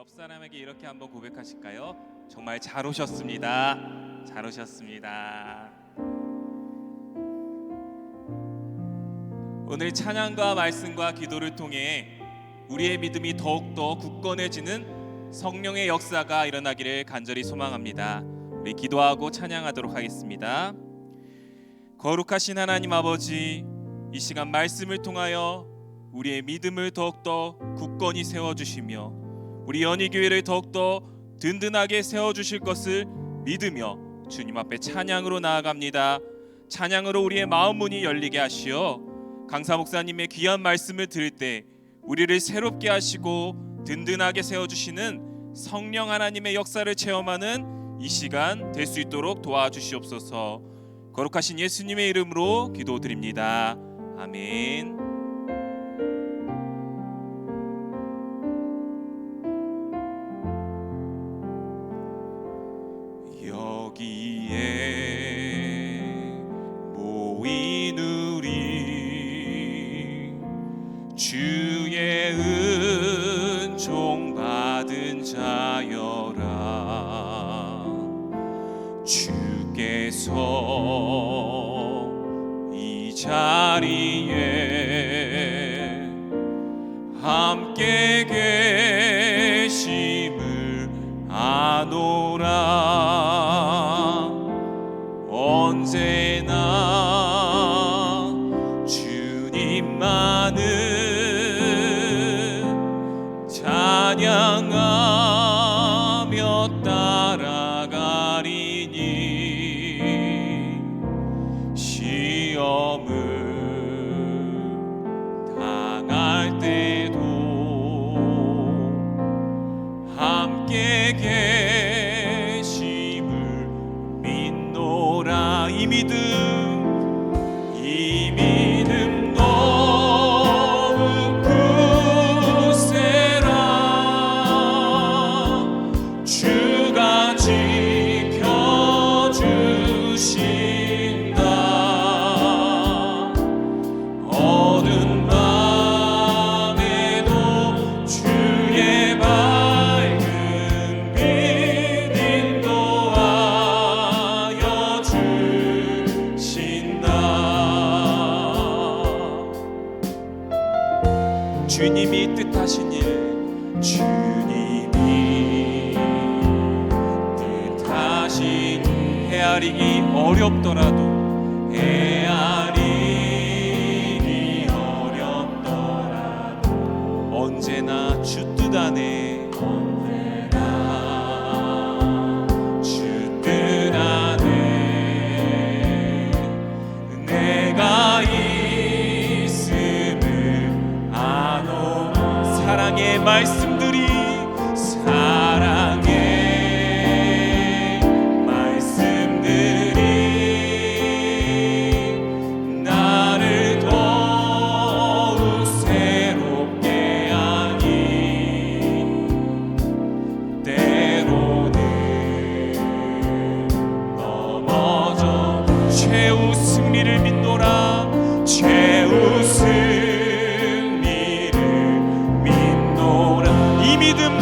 옆 사람에게 이렇게 한번 고백하실까요? 정말 잘 오셨습니다. 잘 오셨습니다. 오늘 찬양과 말씀과 기도를 통해 우리의 믿음이 더욱더 굳건해지는 성령의 역사가 일어나기를 간절히 소망합니다. 우리 기도하고 찬양하도록 하겠습니다. 거룩하신 하나님 아버지, 이 시간 말씀을 통하여 우리의 믿음을 더욱더 굳건히 세워 주시며 우리 연희 교회를 더욱더 든든하게 세워 주실 것을 믿으며 주님 앞에 찬양으로 나아갑니다. 찬양으로 우리의 마음 문이 열리게 하시어 강사 목사님의 귀한 말씀을 들을 때 우리를 새롭게 하시고 든든하게 세워 주시는 성령 하나님의 역사를 체험하는 이 시간 될 수 있도록 도와주시옵소서. 거룩하신 예수님의 이름으로 기도드립니다. 아멘. 주께서 이 자리에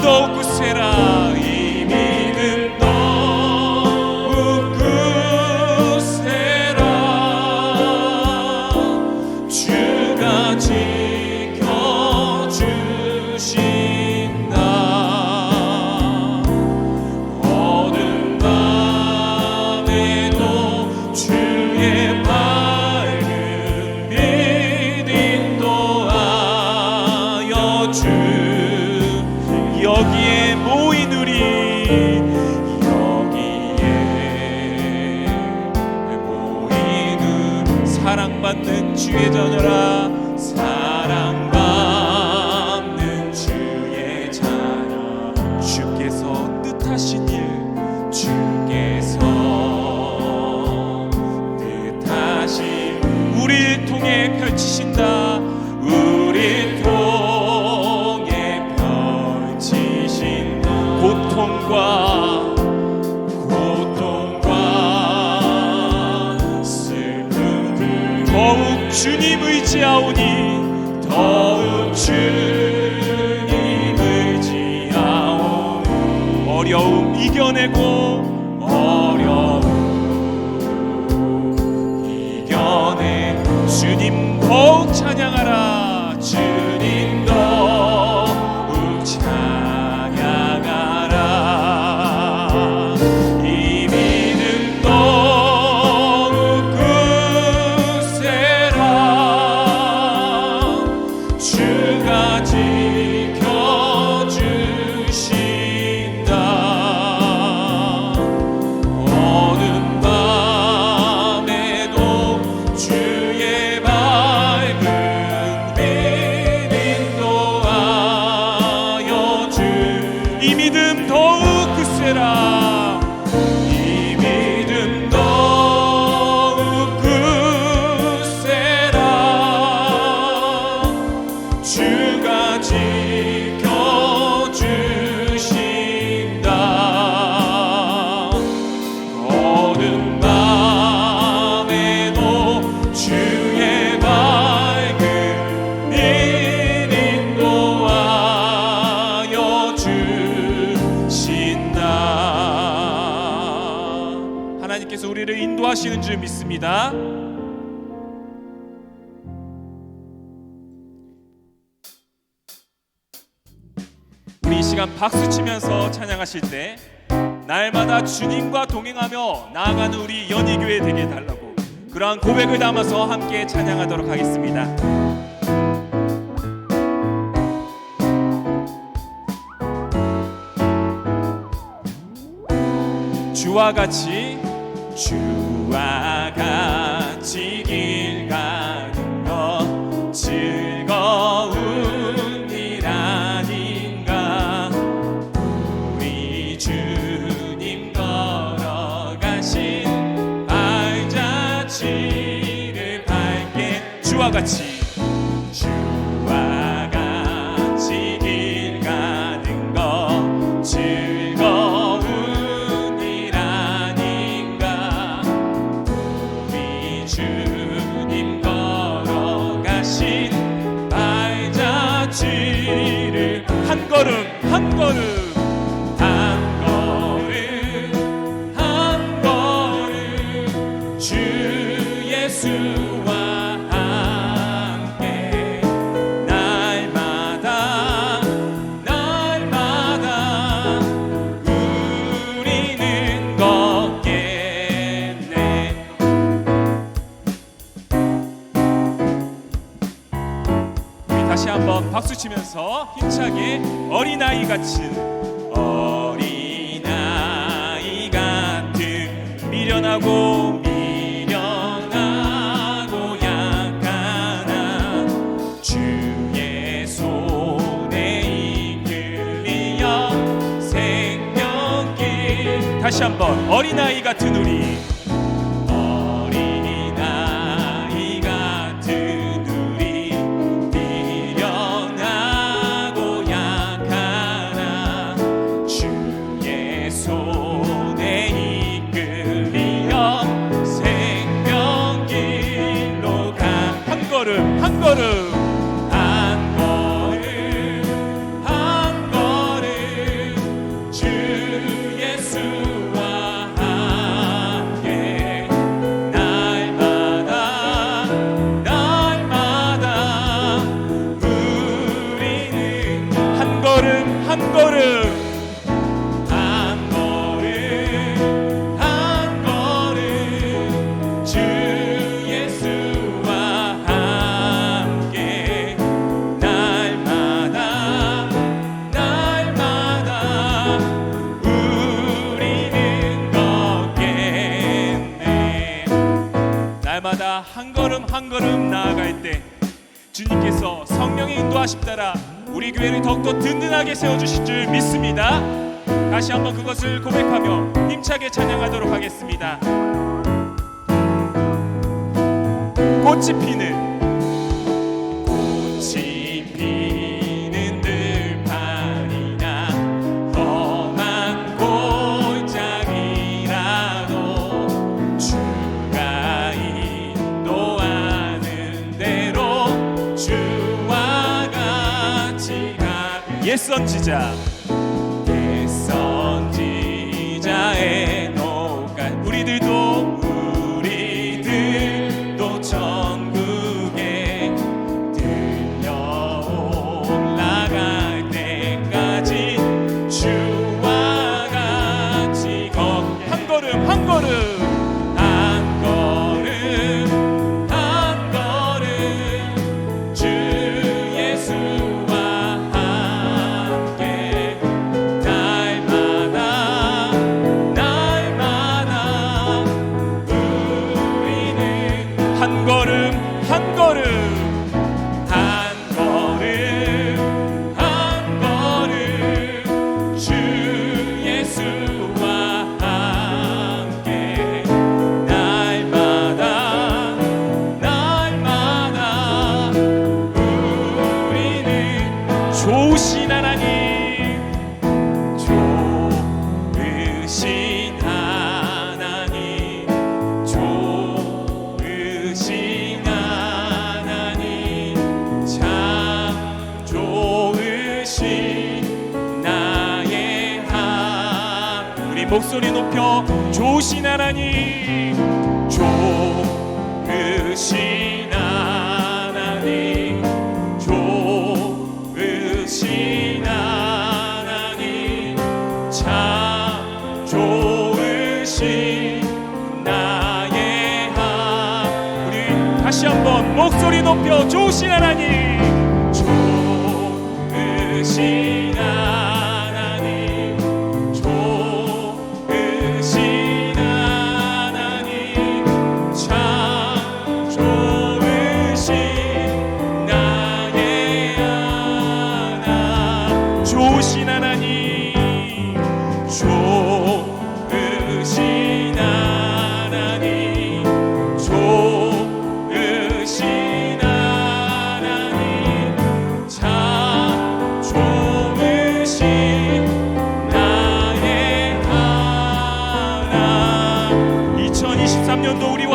이 사랑받는 주의 자녀라 의지하오니 더욱 주님 의지하오니 어려움 이겨내고 어려움 이겨내 주님 더욱 찬양하라 주 우리를 인도하시는 줄 믿습니다 우리 이 시간 박수 치면서 찬양하실 때 날마다 주님과 동행하며 나아가는 우리 연희교회 되게 해달라고 그러한 고백을 담아서 함께 찬양하도록 하겠습니다. 주와 같이 주와 같이 길 주님 걸어가신 발자취를 한 걸음 한 걸음 어린아이 같은 어린아이 같은 미련하고 미련하고 약하나 주의 손에 이끌리어 생명길 다시 한번 어린아이 같은 우리 한 걸음 나아갈 때 주님께서 성령의 인도하심 따라 우리 교회를 더욱더 든든하게 세워주실 줄 믿습니다. 다시 한번 그것을 고백하며 힘차게 찬양하도록 하겠습니다. 꽃이 피는 선지자 목소리 높여 좋으신 하나님 좋으신 하나님 좋으신 하나님 참 좋으신 나의 하나님 우리 다시 한번 목소리 높여 좋으신 하나님 좋으신 하나님.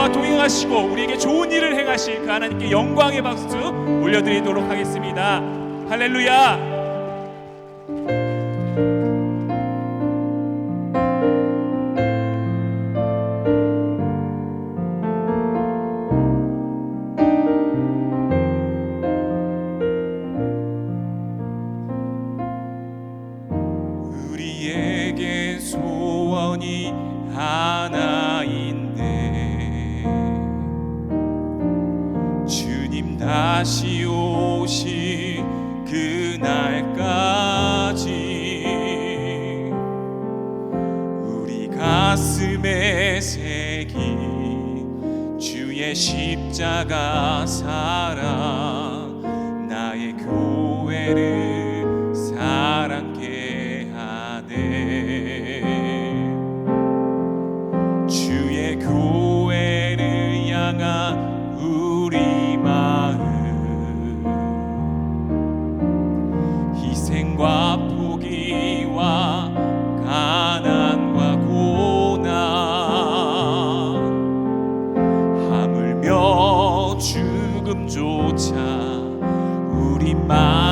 우리와 동행하시고 우리에게 좋은 일을 행하실 그 하나님께 영광의 박수 올려드리도록 하겠습니다. 할렐루야! 다시 오실 그날까지 우리 가슴에 새긴 주의 십자가 사랑 나의 교회를 my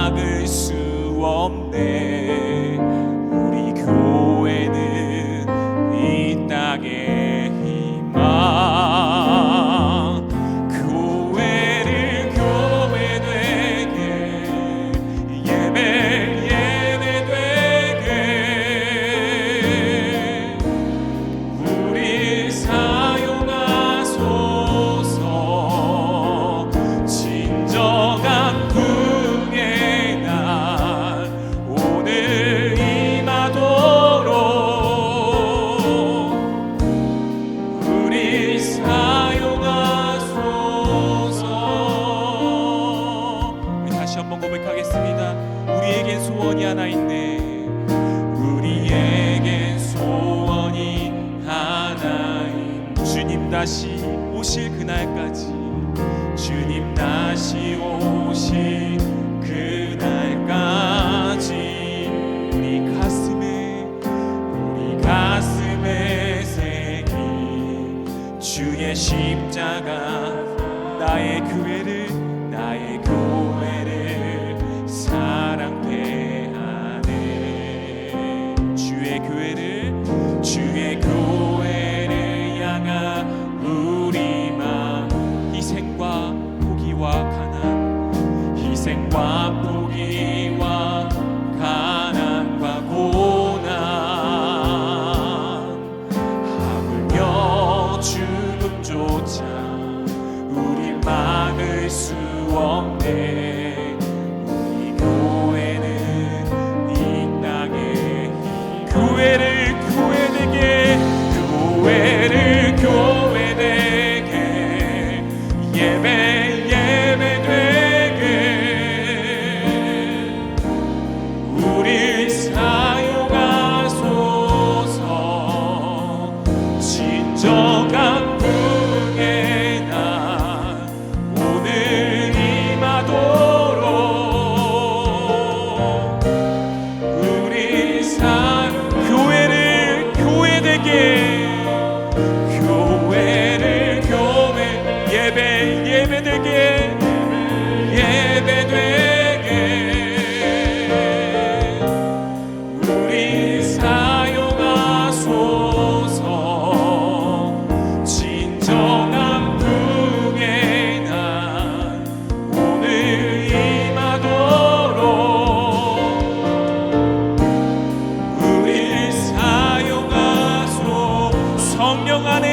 성령 안에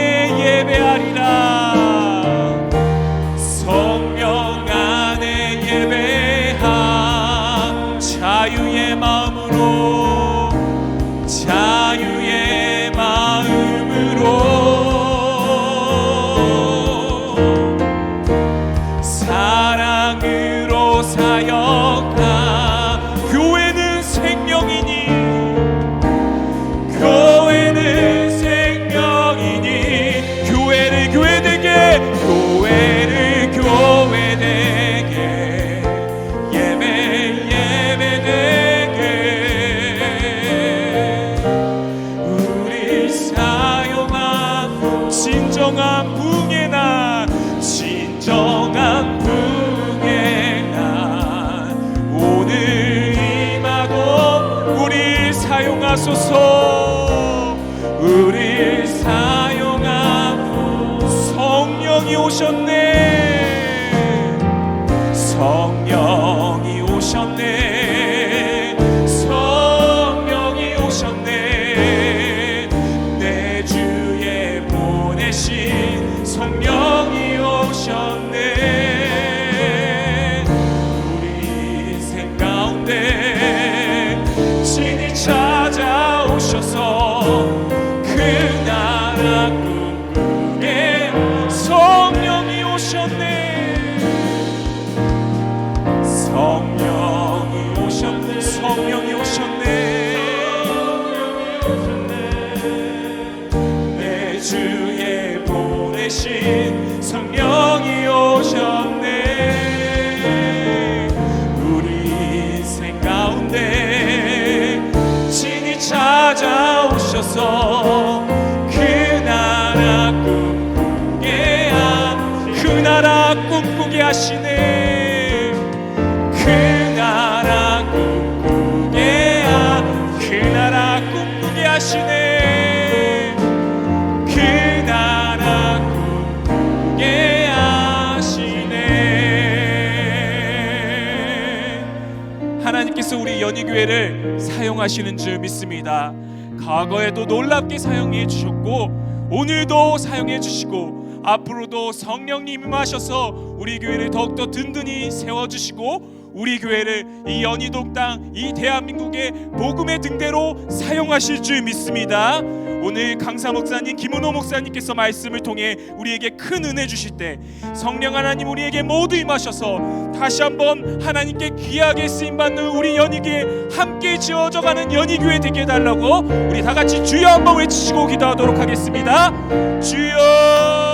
하나님께서 우리 연희교회를 사용하시는 줄 믿습니다 과거에도 놀랍게 사용해 주셨고 오늘도 사용해 주시고 앞으로도 성령님 임하셔서 우리 교회를 더욱더 든든히 세워 주시고 우리 교회를 이 연희동 땅, 이 대한민국의 복음의 등대로 사용하실 줄 믿습니다. 오늘 강사 목사님, 김은호 목사님께서 말씀을 통해 우리에게 큰 은혜 주실 때 성령 하나님 우리에게 모두 임하셔서 다시 한번 하나님께 귀하게 쓰임 받는 우리 연희교회 함께 지어져 가는 연희교회 되게 해 달라고 우리 다 같이 주여 한번 외치시고 기도하도록 하겠습니다. 주여.